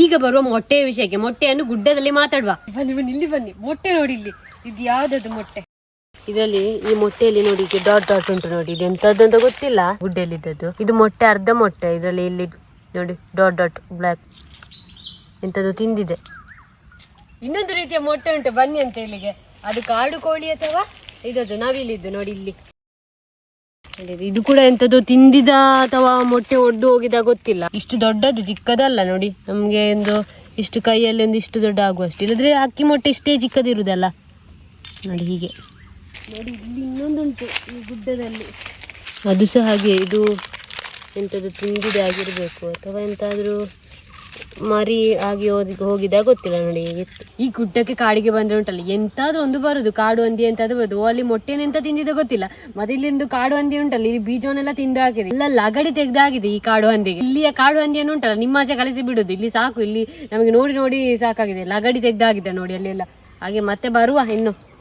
ಈಗ ಬರುವ ಮೊಟ್ಟೆಯ ವಿಷಯಕ್ಕೆ. ಮೊಟ್ಟೆಯನ್ನು ಗುಡ್ಡದಲ್ಲಿ ಮಾತಾಡುವ. ಬನ್ನಿ ಬನ್ನಿ, ಇಲ್ಲಿ ಬನ್ನಿ. ಮೊಟ್ಟೆ ನೋಡಿ ಇಲ್ಲಿ. ಇದು ಯಾವ್ದದು ಮೊಟ್ಟೆ? ಇದರಲ್ಲಿ ಈ ಮೊಟ್ಟೆಯಲ್ಲಿ ನೋಡಿ ಡಾಟ್ ಡಾಟ್ ಉಂಟು ನೋಡಿ. ಇದು ಎಂತದ್ದು ಅಂತ ಗೊತ್ತಿಲ್ಲ. ಗುಡ್ಡೆಯಲ್ಲಿ ಇದ್ದದ್ದು ಇದು ಮೊಟ್ಟೆ, ಅರ್ಧ ಮೊಟ್ಟೆ. ಇದರಲ್ಲಿ ಇಲ್ಲಿ ನೋಡಿ ಡಾಟ್ ಡಾಟ್ ಬ್ಲ್ಯಾಕ್ ಎಂತದ್ದು ತಿಂದಿದೆ. ಇನ್ನೊಂದು ರೀತಿಯ ಮೊಟ್ಟೆ ಉಂಟು. ಬನ್ನಿ ಅಂತ ಇಲ್ಲಿಗೆ. ಅದು ಕಾಡು ಕೋಳಿ ಅಥವಾ ಇದದ್ದು? ನಾವಿಲ್ಲಿದ್ದು ನೋಡಿ ಇಲ್ಲಿ. ಇದು ಕೂಡ ಎಂಥದ್ದು ತಿಂದಿದ ಅಥವಾ ಮೊಟ್ಟೆ ಒಡ್ಡು ಹೋಗಿದ ಗೊತ್ತಿಲ್ಲ. ಇಷ್ಟು ದೊಡ್ಡದು, ಚಿಕ್ಕದಲ್ಲ ನೋಡಿ. ನಮಗೆ ಒಂದು ಇಷ್ಟು ಕೈಯಲ್ಲಿ ಒಂದು ಇಷ್ಟು ದೊಡ್ಡ ಆಗುವಷ್ಟು. ಇಲ್ಲದ್ರೆ ಅಕ್ಕಿ ಮೊಟ್ಟೆ ಇಷ್ಟೇ ಚಿಕ್ಕದಿರುದಲ್ಲ. ನೋಡಿ ಹೀಗೆ. ನೋಡಿ, ಇಲ್ಲಿ ಇನ್ನೊಂದುಂಟು ಈ ಗುಡ್ಡದಲ್ಲಿ. ಅದು ಸಹ ಹಾಗೆ. ಇದು ಎಂಥದ್ದು ತಿಂದಿದೆ ಆಗಿರಬೇಕು ಅಥವಾ ಎಂತಾದರೂ ಮರಿ ಆಗಿ ಹೋಗಿ ಹೋಗಿದ ಗೊತ್ತಿಲ್ಲ ನೋಡಿ ಈ ಗುಡ್ಡಕ್ಕೆ ಕಾಡಿಗೆ ಬಂದ್ರೆ ಉಂಟಲ್ಲ, ಎಂತಾದ್ರೂ ಒಂದು ಬರುದು ಕಾಡು ಹಂದಿ ಎಂತಾದ್ರೂ ಬರುದು, ಅಲ್ಲಿ ಅಲ್ಲಿ ಮೊಟ್ಟೆನೆಂತ ತಿಂದಿದೆ ಗೊತ್ತಿಲ್ಲ. ಮತ್ತೆ ಇಲ್ಲಿಂದು ಕಾಡು ಹಂದಿ ಉಂಟಲ್ಲ, ಇಲ್ಲಿ ಬೀಜವನ್ನೆಲ್ಲ ತಿಂದು ಹಾಕಿದೆ. ಇಲ್ಲ, ಲಗಡಿ ತೆಗ್ದಾಗಿದೆ ಈ ಕಾಡು ಹಂದಿಗೆ ಇಲ್ಲಿಯ ಕಾಡು ಹಂದಿಯನ್ನು ಉಂಟಲ್ಲ, ನಿಮ್ಮ ಆಚೆ ಕಳಿಸಿ ಬಿಡುದು. ಇಲ್ಲಿ ಸಾಕು, ಇಲ್ಲಿ ನಮಗೆ ನೋಡಿ ನೋಡಿ ಸಾಕಾಗಿದೆ. ಲಗಡಿ ತೆಗ್ದಾಗಿದೆ ನೋಡಿ ಅಲ್ಲೆಲ್ಲ. ಹಾಗೆ ಮತ್ತೆ ಬರುವ ಇನ್ನು.